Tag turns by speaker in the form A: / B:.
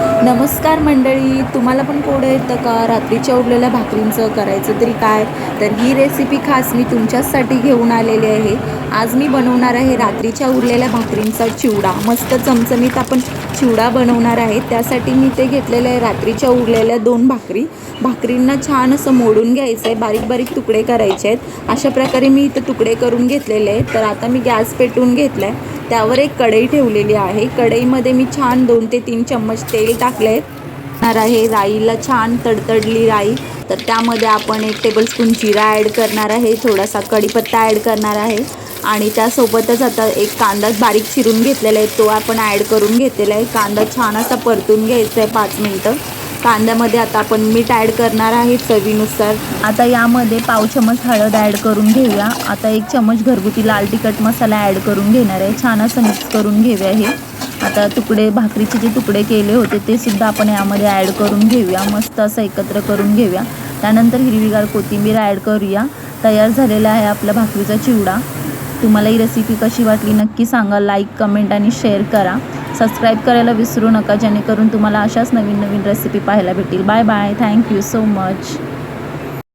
A: नमस्कार मंडळी तुम्हाला पण कोडं येतं का? रात्रीच्या उरलेल्या भाकरींचं करायचं तरी काय? तर ही रेसिपी खास मी तुमच्याचसाठी घेऊन आलेली आहे. आज मी बनवणार आहे रात्रीच्या उरलेल्या भाकरींचा चिवडा. मस्त चमचमीत आपण चिवडा बनवणार आहे. त्यासाठी मी ते घेतलेलं आहे रात्रीच्या उरलेल्या दोन भाकरी. भाकरींना छान असं मोडून घ्यायचं आहे बारीक बारीक तुकडे करायचे आहेत. अशा प्रकारे मी इथं तुकडे करून घेतलेले आहेत. तर आता मी गॅस पेटवून घेतला आहे त्यावर एक कढई ठेवलेली आहे. कढईमध्ये मी छान दोन ते तीन चम्मच तेल टाकले आहे आहे राईला छान तडतडली राई. तर त्यामध्ये आपण एक टेबलस्पून जिरा ॲड करणार आहे. थोडासा कढीपत्ता ॲड करणार आहे. आणि त्यासोबतच आता एक कांदा बारीक चिरून घेतलेला आहे. तो आपण ॲड करून घेतलेला आहे. कांदा छान असा परतून घ्यायचा आहे पाच मिनटं. कांद्यामध्ये आता आपण मीठ ॲड करणार आहे चवीनुसार. आता यामध्ये पाव चमच हळद ॲड करून घेऊया. आता एक चमच घरगुती लाल तिखट मसाला ॲड करून घेणार आहे. छान असं मिक्स करून घेऊया हे. आता तुकडे भाकरीचे जे तुकडे केले होते ते सुद्धा आपण यामध्ये ॲड करून घेऊया. मस्त असं एकत्र करून घेऊया. त्यानंतर हिरवीगार कोथिंबीर ॲड करूया. तयार झालेला आहे आपला भाकरीचा चिवडा. तुम्हाला ही रेसिपी कशी वाटली नक्की सांगा. लाईक कमेंट आणि शेअर करा. सबस्क्राईब करायला विसरू नका जेणेकरून तुम्हाला अशाच नवीन नवीन रेसिपी पाहायला भेटतील. Bye bye thank you so much